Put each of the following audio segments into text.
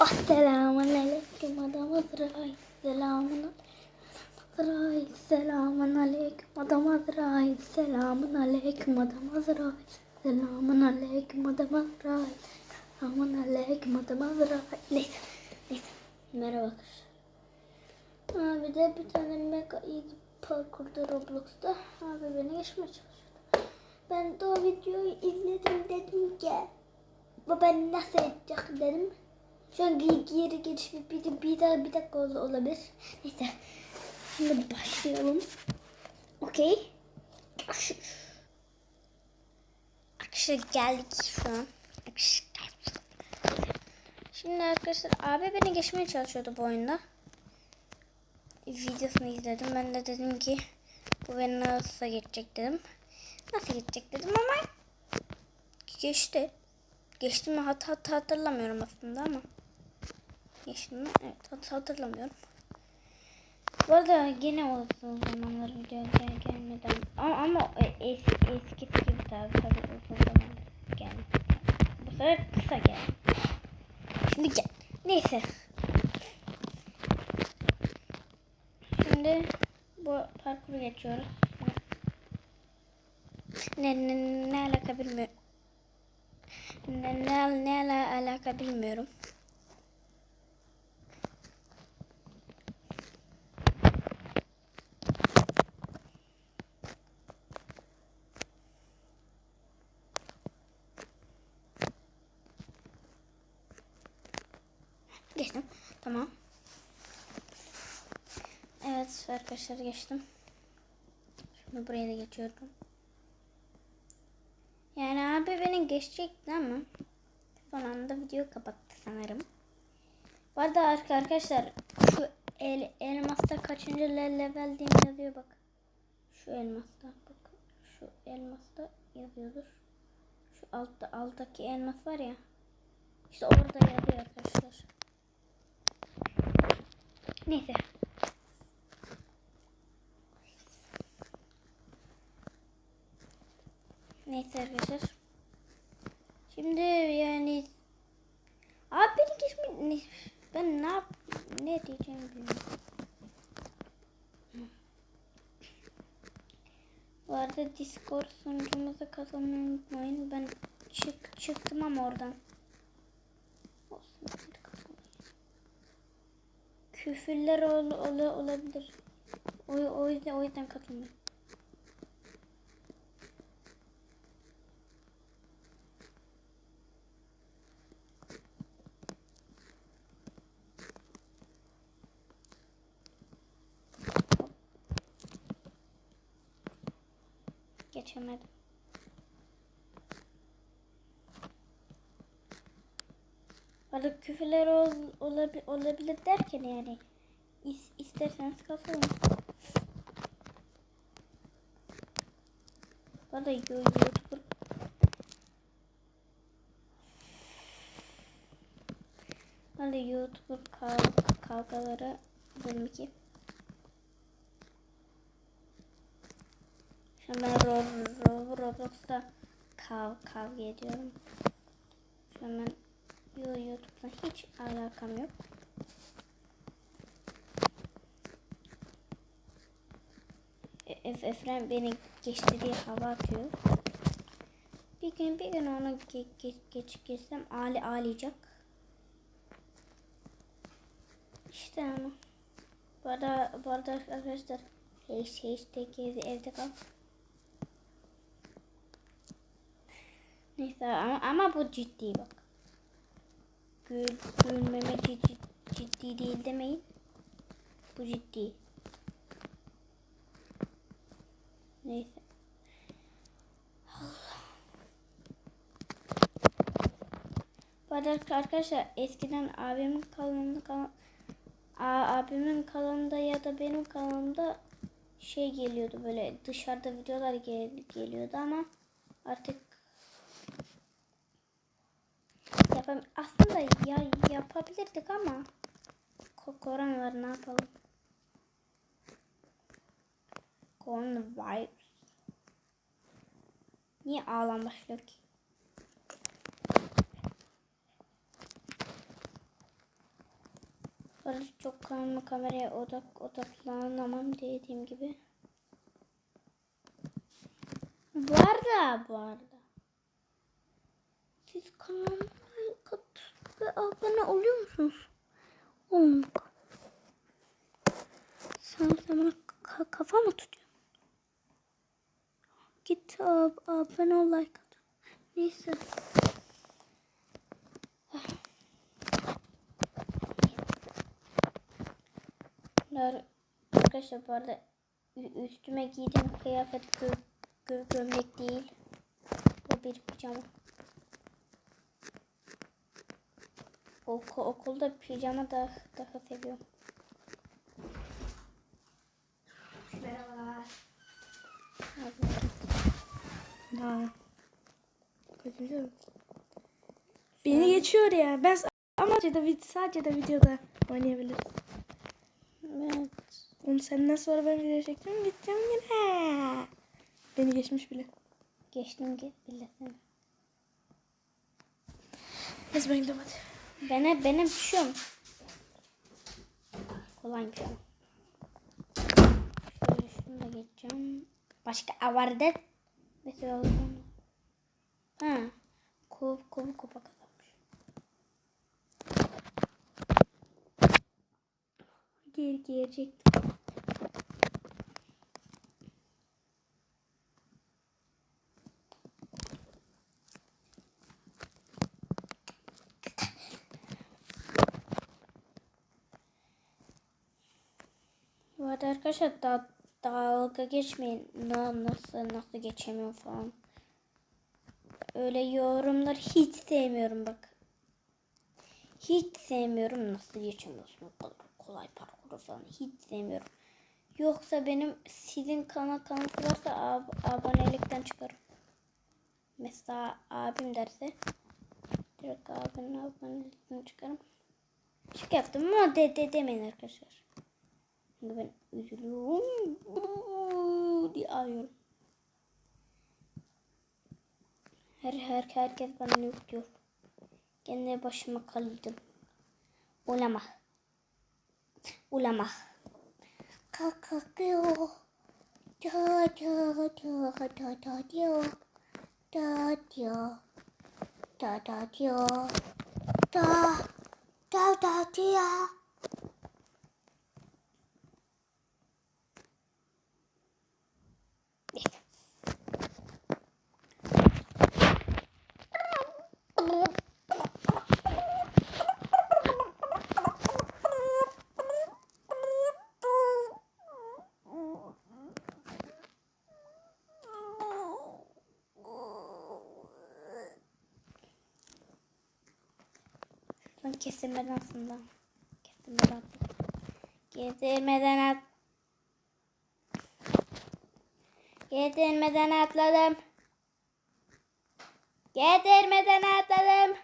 Selamun aleyküm adam Azrail. Selamun Azrail. Selamun aleyküm adam Azrail. Selamun aleyküm adam Azrail. Selamun aleyküm adam Azrail. Selamun aleyküm adam Azrail. Neyse. Neyse. Merhaba arkadaşlar. Abi de bir tane mega iyi parkurda Roblox'ta. Abi beni geçmeye çalışıyordu. Ben de o videoyu izledim dedim ki bu ben nasıl edecek dedim. Şu an geri, geliş bir, bir, bir, daha bir dakika ol- olabilir. Neyse. Şimdi başlayalım. Okey. Arkadaşlar geldik şu an. Şimdi arkadaşlar abi beni geçmeye çalışıyordu bu oyunda. Videosunu izledim. Ben de dedim ki bu beni nasıl geçecek dedim. Nasıl geçecek dedim ama geçti. Geçti mi hat, hat, hatırlamıyorum aslında ama. Geçti mi? Evet hat, hatırlamıyorum. Bu arada yine uzun zamanlar video gel gelmeden ama, ama es, eski gibi tabi tabi uzun zamanlar gelmedi. Bu sefer kısa geldi. Şimdi gel. Neyse. Şimdi bu parkuru geçiyoruz. Ne, ne, ne alaka bilmiyorum. Ne, ne, ne ala- alaka bilmiyorum. Geçtim. Tamam. Evet arkadaşlar geçtim. Şimdi buraya da geçiyorum. Yani abi beni geçecekti ama son anda video kapattı sanırım. Bu arada arka- arkadaşlar şu el, elmasta kaçıncı le- level diye yazıyor bak. Şu elmasta bak. Şu elmasta yazıyordur. Şu altta alttaki elmas var ya. İşte orada yazıyor arkadaşlar. Neyse. Neyse arkadaşlar. Şimdi yani Abi beni geçme ne, ben ne yap ne diyeceğimi bilmiyorum. Bu arada Discord sunucumuza katılmayı unutmayın. Ben çık çıktım ama oradan. Olsun. Küfürler ol, ol, olabilir. O, o yüzden o yüzden katılmayın. Geçemedim. Arada küfürler ol, olabi, olabilir derken yani is, isterseniz katılın. Bana yo- YouTuber Bana YouTuber kav, kavgaları 2. Şu an ben Ro Ro Roblox'ta kav kavga ediyorum. Şu an ben Yo YouTube'la hiç alakam yok. Ef Efren beni geçti hava atıyor. Bir gün bir gün onu ge ge geç geçsem Ali ağlayacak. İşte ama. Bu bu arada arkadaşlar hiç hiç tek evde, evde kal. Neyse ama, ama bu ciddi bak. Gül, gülmeme ciddi, ciddi değil demeyin. Bu ciddi. Neyse. Bu arada arkadaşlar eskiden abimin kanalında kalan A- abimin kanalında ya da benim kanalımda şey geliyordu böyle dışarıda videolar gel- geliyordu ama artık yapam aslında ya yapabilirdik ama ko- korona var ne yapalım coronavirus niye ağlam başlıyor ki yukarı çok karanlık kameraya odak odaklanamam dediğim gibi. Bu arada bu arada. Siz atıp ve abone oluyor musunuz? Olun. Sen ka- kafa mı tutuyorsun? Git ab abone ol like at. Neyse. Bunlar arkadaşlar bu arada üstüme giydiğim kıyafet gö gö gömlek değil. Bu bir pijama. Oku okulda pijama daha, daha seviyorum. Merhabalar. Abi, Ha. Kaçıncı mı? Beni geçiyor ya. Ben ama sadece sadece de videoda oynayabiliriz. Evet. Onu senden sonra ben video çekeceğim gideceğim yine. Beni geçmiş bile. Geçtim ki bile seni. Neyse ben gidiyorum hadi. Benim, benim düşüyorum. Kolaymış ama. Şöyle şunu da geçeceğim. Başka avardet. Mesela. Ha. Kov, kovu kupa kazanmış. Geri gelecektim. Bu arada arkadaşlar da, dalga geçmeyin. Na, nasıl nasıl geçemiyorum falan. Öyle yorumlar hiç sevmiyorum bak. Hiç sevmiyorum nasıl geçemiyorsun o kadar kolay parkuru falan hiç sevmiyorum. Yoksa benim sizin kanal kanıtı varsa ab- abonelikten çıkarım. Mesela abim derse direkt abinin abonelikten çıkarım. Şık yaptım ama de, de demeyin arkadaşlar. Şimdi ben üzülüyorum. Diye ağlıyorum. Her, her, herkes bana yok diyor. Kendi başıma kaldım. Ulama. Ulama. Kalkıyor. Da da da da da diyor. Da diyor. Da da diyor. Da da da diyor. Şuradan kesilmeden aslında. Kesilmeden at. Kesilmeden at. Getirmeden atladım. Getirmeden atladım.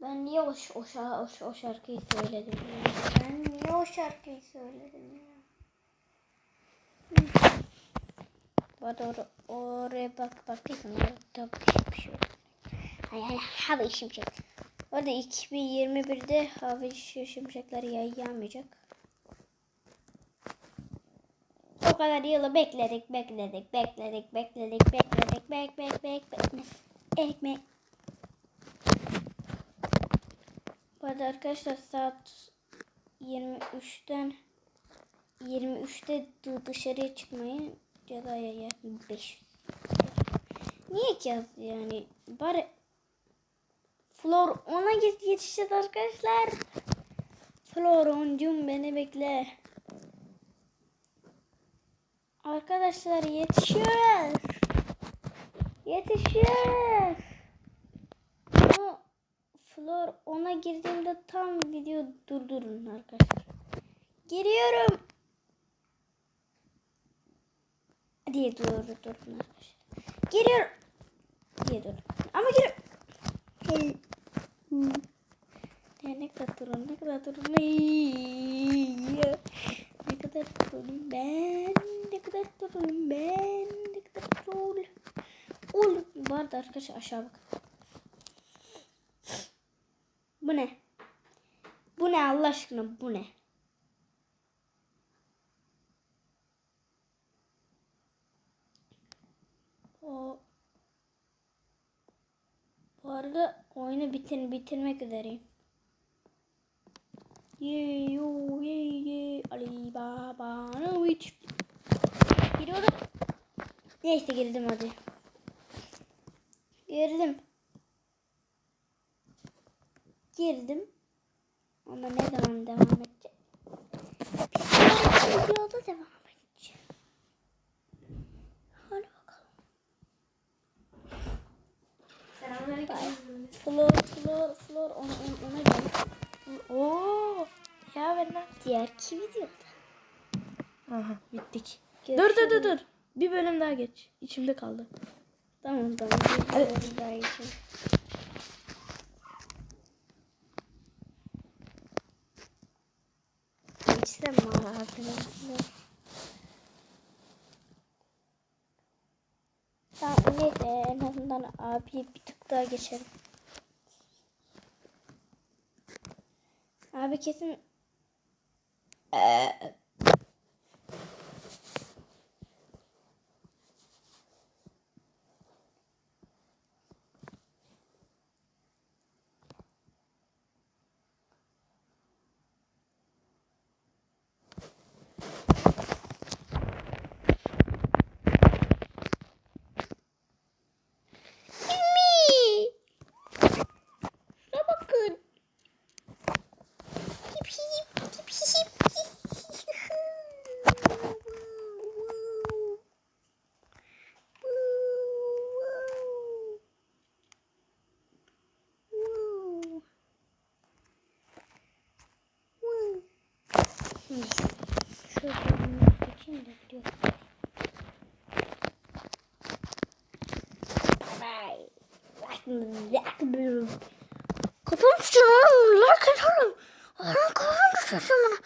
Ben niye o, o, o, o şarkıyı söyledim? Ben niye o şarkıyı söyledim ya? Arada or oraya bak baktıysam orada bir şey yok. Hay hay hava şimşek. Bu arada 2021'de hava şimşekler yağmayacak. O kadar yılı bekledik, bekledik, bekledik, bekledik, bekledik, bek, bek, bek, bek, ekmek. Bu arada arkadaşlar saat 23'ten 23'te dı- dışarıya çıkmayı cezaya yer 5. Niye ki yaz yani? Bari Flor ona yetişeceğiz arkadaşlar. Flor oncum beni bekle. Arkadaşlar yetişiyoruz. Yetişiyoruz. Ama Flor ona girdiğimde tam video durdurun arkadaşlar. Giriyorum. Diye dur durdurun arkadaşlar. Giriyorum. Diye dur. Ama giriyorum. Hey. Hmm. Ne kadar durun, ne kadar durun. Ne kadar durun ben, ne kadar durun ben, ne kadar durun. Var vardı arkadaşlar aşağı bak. Bu ne? Bu ne Allah aşkına bu ne? O bu arada oyunu bitir bitirmek üzereyim. Ye yo ye ye Ali Babanoviç. Giriyorum. Neyse girdim hadi. Girdim. Girdim. Ama ne zaman devam edecek? Bir sonraki videoda devam Flor, flor, flor. Ona, ona, ona gel. Oo. Ya ben lan. Diğerki videoda. Aha bittik. Dur dur dur Görüşürüz. dur. Bir bölüm daha geç. İçimde kaldı. Tamam tamam. Bir bölüm daha geçelim. Geçsem mi arkadaşlar? Tamam neyse azından abi bir tık daha geçelim. Abi kesin Eee, Şimdi şöyle geçeyim de biliyorum. Kafam. Like atarım. Kafam tutuyor.